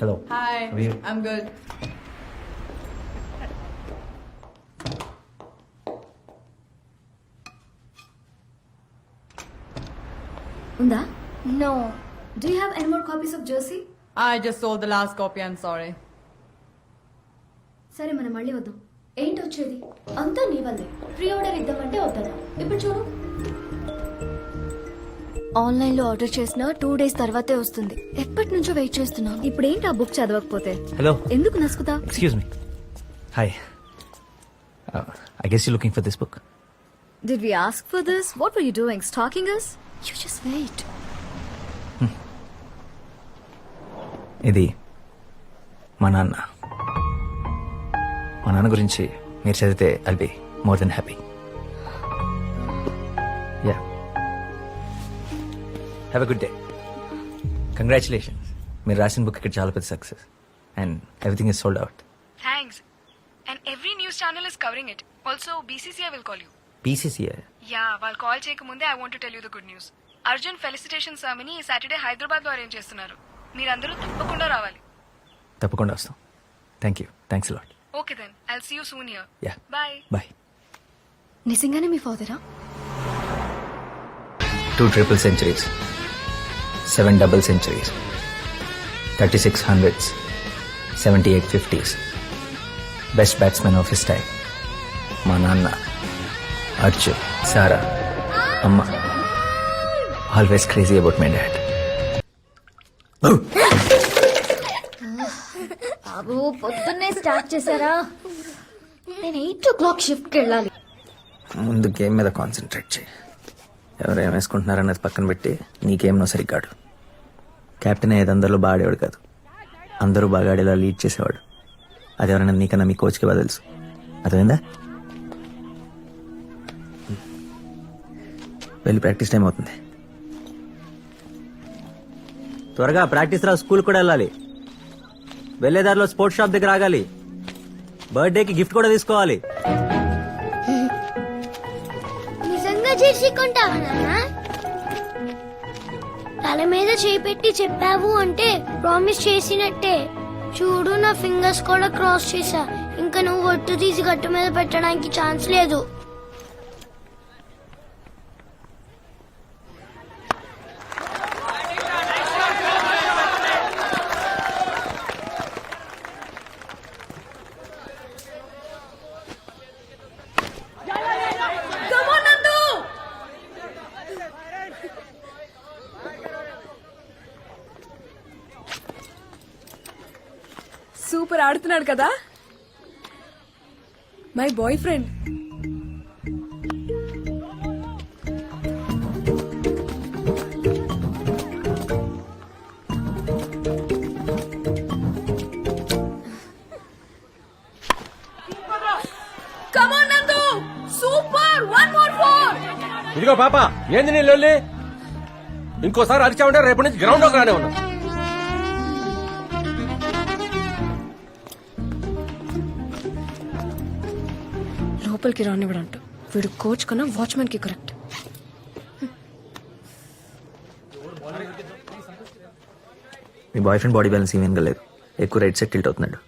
Hello Hi, How are you? I'm good. ఉందా no do you have any more copies of jersey I just sold the last copy, I'm sorry. సరే మనం మళ్ళీ వద్దాం. ఏంటి వచ్చేది అంతా నీ వల్లే. ప్రీ ఆర్డర్ ఇద్దామంటే వద్దనా ఇప్పుడు చూడు. ఆన్లైన్లో ఆర్డర్ చేసిన టూ డేస్ తర్వాతే వస్తుంది. ఎప్పటి నుంచో వెయిట్ చేస్తున్నాను ఇప్పుడు ఏంటి ఆ బుక్ చదవకపోతే? హలో ఎందుకు నసుకుతా? Excuse me hi I guess you looking for this book did we ask for this what were you doing stalking us? You just wait ఇది మా నాన్న. మా నాన్న గురించి మీరు చదివితే I'll be more then happy have a good day congratulations మీరు రాసిన బుక్ ఇక్కడ చాలా పెద్ద success and everything is sold out Thanks. And every news channel is covering it. Also, BCCI will call you. PCCA Yeah, వాళ్ళు call చేయకముందే I want tell you the good news Arjun felicitation ceremony ఈ Saturday హైదరాబాద్లో arrange చేస్తున్నారు. మీరందరూ తప్పకుండా రావాలి. తప్పకుండా వస్తాం. Thank you thanks lot okay then I'll see you soon here yeah bye bye నిజంగానే మీ ఫాదరా two triple centuries seven double centuries. Thirty six hundreds. Seventy eight fifties. Best batsmen of his time. మా నాన్న అర్జున్ సారా అమ్మ. Always crazy about my dad. బాబు పొద్దున్నే start చేశారా? నేను eight ఓ clock షిఫ్ట్కి వెళ్ళాలి. ముందు గేమ్ మీద కాన్సన్ట్రేట్ చేయి. ఎవరు ఏం వేసుకుంటున్నారన్నది పక్కన పెట్టి నీ గేమ్లో సరిగ్గాడు. కెప్టెన్ అయ్యేది అందరిలో బాగా ఆడేవాడు కాదు. అందరూ బాగా ఆడేలా లీడ్ చేసేవాడు. అది ఎవరైనా నీకన్నా మీ కోచ్కి బాగా తెలుసు. అర్థమైందా? వెళ్ళి ప్రాక్టీస్ టైం అవుతుంది. త్వరగా ప్రాక్టీస్ రా స్కూల్ కూడా వెళ్ళాలి. వెళ్ళేదారిలో స్పోర్ట్స్ షాప్ దగ్గర ఆగాలి. బర్త్డేకి గిఫ్ట్ కూడా తీసుకోవాలి. నిజంగా జెర్సీ కొంటావా తల మీద చేపెట్టి చెప్పావు అంటే ప్రామిస్ చేసినట్టే. చూడు నా ఫింగర్స్ కూడా క్రాస్ చేసా ఇంకా నువ్వు ఒట్టు తీసి గట్టు మీద పెట్టడానికి ఛాన్స్ లేదు. చేస్తున్నాడు కదా. మై బాయ్ ఫ్రెండ్ ఇదిగో పాప ఏంది నీ లొల్లి? ఇంకోసారి అరిచామంటే రేపటి నుంచి గ్రౌండ్లోకి రానే ఉన్నా లోపలికి రానివ్వడంట. వీడు కోచ్ కన్నా వాచ్మెన్కి కరెక్ట్ మీ బాయ్ ఫ్రెండ్ బాడీ బ్యాలెన్స్ ఈవెన్గా లేదు ఎక్కువ రైట్ సైడ్ టిల్ట్ అవుతున్నాడు.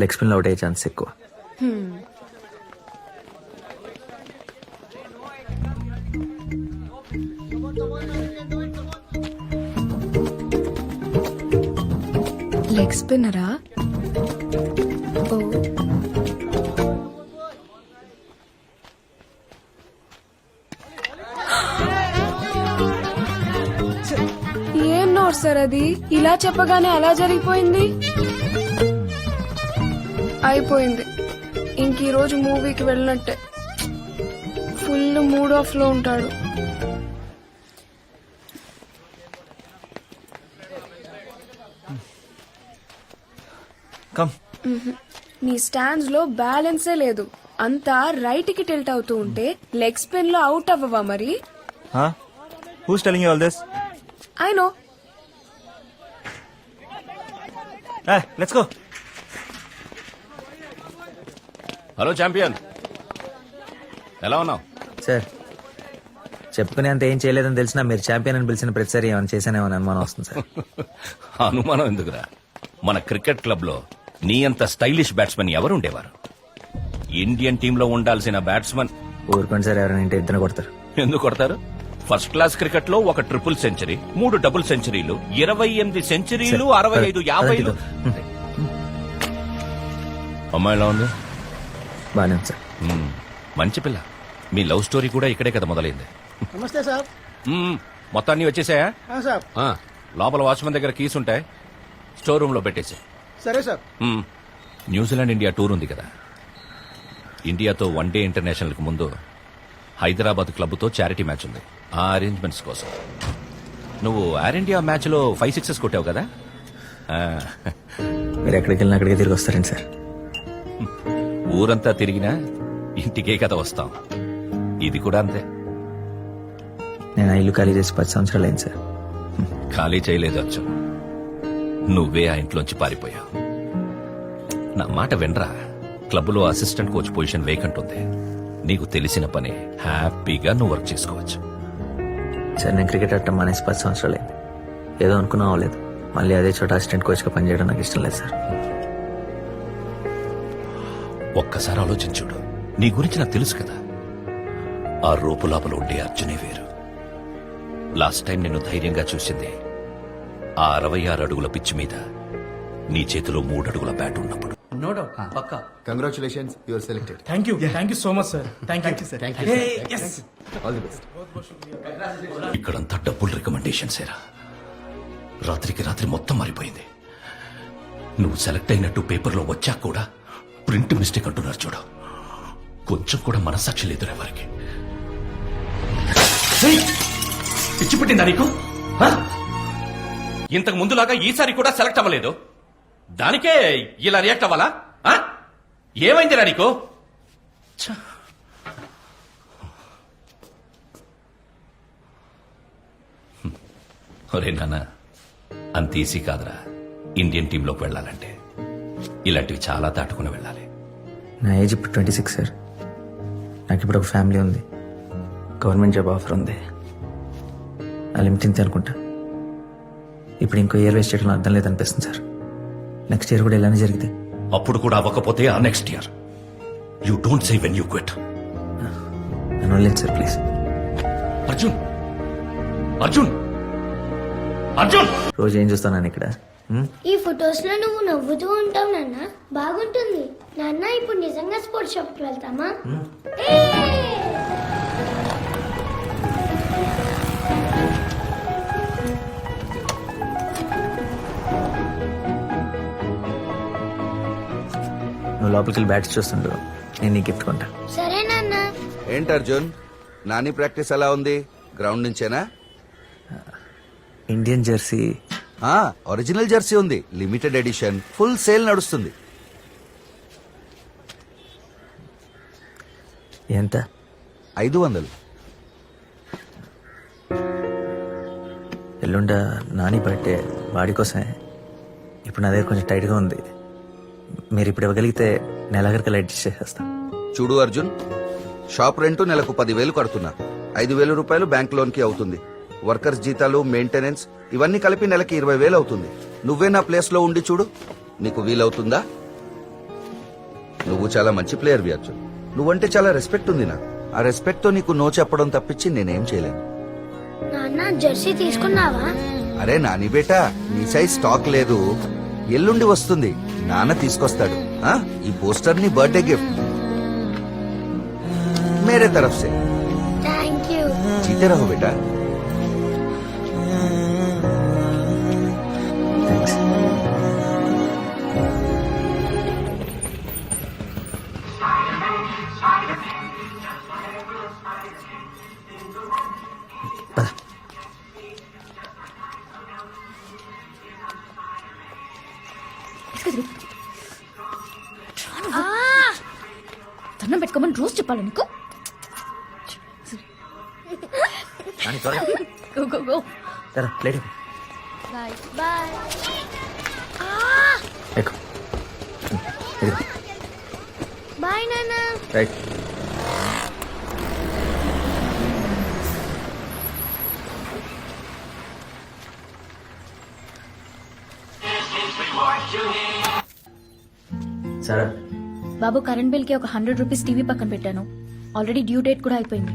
లెగ్ స్పిన్లో అవుట్ అయ్యే ఛాన్స్ ఎక్కువ. లెగ్ స్పిన్నరా సార్ అది ఇలా చెప్పగానే అలా జరిగిపోయింది? అయిపోయింది. ఇంక ఈ రోజు మూవీకి వెళ్ళినట్టే. ఫుల్ మూడ్ ఆఫ్లో ఉంటాడు. కమ్. నీ స్టాండ్స్లో బ్యాలెన్సే లేదు. అంతా రైట్కి టెల్ట్ అవుతూ ఉంటే లెగ్ స్పిన్లో అవుట్ అవ్వవా మరి? Telling all this I know let's go hello champion ఎలా ఉన్నావు? సార్ చెప్పుకునే అంత ఏం చేయలేదని తెలిసినా మీరు ఛాంపియన్ అని పిలిచిన ప్రతిసారి ఏమైనా చేశానేమో అని అనుమానం వస్తుంది సార్ అనుమానం ఎందుకురా? మన క్రికెట్ క్లబ్లో నీ అంత స్టైలిష్ బ్యాట్స్మెన్ ఎవరు ఉండేవారు? ఇండియన్ టీంలో ఉండాల్సిన బ్యాట్స్మెన్ ఊరుకోండి సార్ ఎవరైనా ఇంటి ఇద్దరు కొడతారు. ఎందుకు కొడతారు? ఫస్ట్ క్లాస్ క్రికెట్లో ఒక ట్రిపుల్ సెంచరీ మూడు డబుల్ సెంచరీలు ఇరవై ఎనిమిది సెంచరీలు అరవై ఐదు అదే, యాభైలు అదే, అమ్మాయిలా ఉంది? సార్. మ్మ్. మంచి పిల్ల. మీ లవ్ స్టోరీ కూడా ఇక్కడే కదా మొదలైంది. నమస్తే సార్. మ్మ్. మొత్తాన్ని వచ్చేసాయా? ఆ, సార్. ఆ, లోపల వాచ్మెన్ దగ్గర కీస్ ఉంటాయి. స్టోర్ రూమ్లో పెట్టేసి. సరే సార్. న్యూజిలాండ్ ఇండియా టూర్ ఉంది కదా. ఇండియాతో వన్ డే ఇంటర్నేషనల్కు ముందు హైదరాబాద్ క్లబ్తో చారిటీ మ్యాచ్ ఉంది. ఆ అరేంజ్మెంట్స్ కోసం. నువ్వు ఎయిర్ ఇండియా మ్యాచ్లో ఫైవ్ సిక్సెస్ కొట్టావు కదా? ఆ, మీరు ఎక్కడికి వెళ్ళినా అక్కడికి తిరిగి వస్తారండి సార్. ఊరంతా తిరిగినా ఇంటికే కదా వస్తాం. ఇది కూడా అంతే. నేను ఆ ఇల్లు ఖాళీ చేసి పది సంవత్సరాలు అయింది సార్. ఖాళీ చేయలేదు అచ్చు నువ్వే ఆ ఇంట్లోంచి పారిపోయావు. నా మాట వినరా? క్లబ్లో అసిస్టెంట్ కోచ్ పొజిషన్ వేకెంట్ ఉంది. నీకు తెలిసిన పని హ్యాపీగా నువ్వు వర్క్ చేసుకోవచ్చు. సార్ నేను క్రికెట్ ఆడటం మానేసి పది సంవత్సరాలు అయింది. ఏదో అనుకున్నా అవ్వలేదు మళ్ళీ అదే చోట అసిస్టెంట్ కోచ్గా పనిచేయడం నాకు ఇష్టం లేదు సార్. ఒక్కసారి ఆలోచించుడు నీ గురించి నాకు తెలుసు కదా. ఆ రూపు లోపల ఉండే అర్జునే వేరు. లాస్ట్ టైం నిన్ను ధైర్యంగా చూసింది. ఆ అరవై ఆరు అడుగుల పిచ్చి మీద నీ చేతిలో మూడు అడుగుల బ్యాట్ ఉన్నప్పుడు. No doubt Pakka congratulations your selected thank you thank you so much sir thank you sir thank you yes all the best ఇక్కడంతా డబ్బులు రికమెండేషన్స్ ఏరా రాత్రికి రాత్రి మొత్తం మారిపోయింది. నువ్వు సెలెక్ట్ అయినట్టు పేపర్లో వచ్చాక కూడా ప్రింట్ మిస్టేక్ అంటున్నారు చూడు. కొంచెం కూడా మనసాక్షి లేదు ఎవరికి. పిచ్చి పుట్టిందా నీకు? హ? ఇంతకు ముందులాగా ఈసారి కూడా సెలెక్ట్ అవ్వలేదు. దానికే ఇలా రియాక్ట్ అవ్వాలా? ఏమైందిరా నీకు! ఒరే నాన్న అంత ఈజీ కాదురా ఇండియన్ టీంలోకి వెళ్ళాలంటే. ఇలాంటివి చాలా దాటుకుని వెళ్ళాలి. నా ఏజ్ ఇప్పుడు ట్వంటీ సిక్స్ సార్. నాకు ఇప్పుడు ఒక ఫ్యామిలీ ఉంది. గవర్నమెంట్ జాబ్ ఆఫర్ ఉంది. ఆ లిమిట్ ఇంతే అనుకుంటా. ఇప్పుడు ఇంకో ఇయర్ వేస్ట్ చేయడం అర్థం లేదనిపిస్తుంది సార్. నెక్స్ట్ ఇయర్ కూడా ఇలానే జరిగితే. అప్పుడు కూడా అవ్వకపోతే ఆ next year you don't say when you quit వదిలేదు సార్ ప్లీజ్ అర్జున్ అర్జున్ అర్జున్ రోజు ఏం చూస్తాను ఇక్కడ? ఈ ఫొటోస్లో నువ్వు నవ్వుతూ ఉంటావు నాన్న. బాగుంటుంది. నాన్న ఇప్పుడు నిజంగా స్పోర్ట్స్ షాప్కి వెళ్తామా? లోపలికి బ్యాట్స్ చూస్తుండు. నేను నీ గిఫ్ట్ కొంటా. సరే నాన్న. ఏంటి అర్జున్? నాని ప్రాక్టీస్ ఎలా ఉంది? గ్రౌండ్ నుంచేనా? Indian jersey. ఆ, ఒరిజినల్ జెర్సీ ఉంది. Limited edition. ఫుల్ సేల్ నడుస్తుంది. ఎంత? ఐదు వందలు. ఎల్లుండ నాని బర్త్డే వాడి కోసమే. ఇప్పుడు నా దగ్గర కొంచెం టైట్గా ఉంది. మీరు ఇప్పుడు ఇవ్వగలిగితే నెలాఖరికి అడ్జస్ట్ చేసేస్తాం. చూడు అర్జున్ షాప్ రెంట్ నెలకు పదివేలు కడుతున్నా. ఐదు వేల రూపాయలు బ్యాంక్ లోన్కి అవుతుంది. వర్కర్స్ జీతాలు మెయింటెనెన్స్ ఇవన్నీ కలిపి నెలకి ఇరవై వేలు అవుతుంది. నువ్వే నా ప్లేస్లో ఉండి చూడు. నీకు వీలవుతుందా? నువ్వు చాలా మంచి ప్లేయర్ వి అర్జున్. నువ్వంటే చాలా రెస్పెక్ట్ ఉంది నాకు. ఆ రెస్పెక్ట్తో నీకు నో చెప్పడం తప్పించి నేనేం చేయలేను. నాన్న జెర్సీ తీసుకున్నావా? అరే నాని బేటా నీ సైజ్ స్టాక్ లేదు. ఎల్లుండి వస్తుంది. నాన్న తీసుకొస్తాడు. ఆ? ఈ పోస్టర్ నీ బర్త్డే గిఫ్ట్. మేరే తరఫ్ సే. థ్యాంక్ యూ జీతే రహో బేటా. దండం పెట్టుకోమని రోజు చెప్పాలి నీకు. బాయ్ నాన్న. రైట్. బాబు కరెంట్ బిల్కి ఒక హండ్రెడ్ రూపీస్ టీవీ పక్కన పెట్టాను. ఆల్రెడీ డ్యూ డేట్ కూడా అయిపోయింది.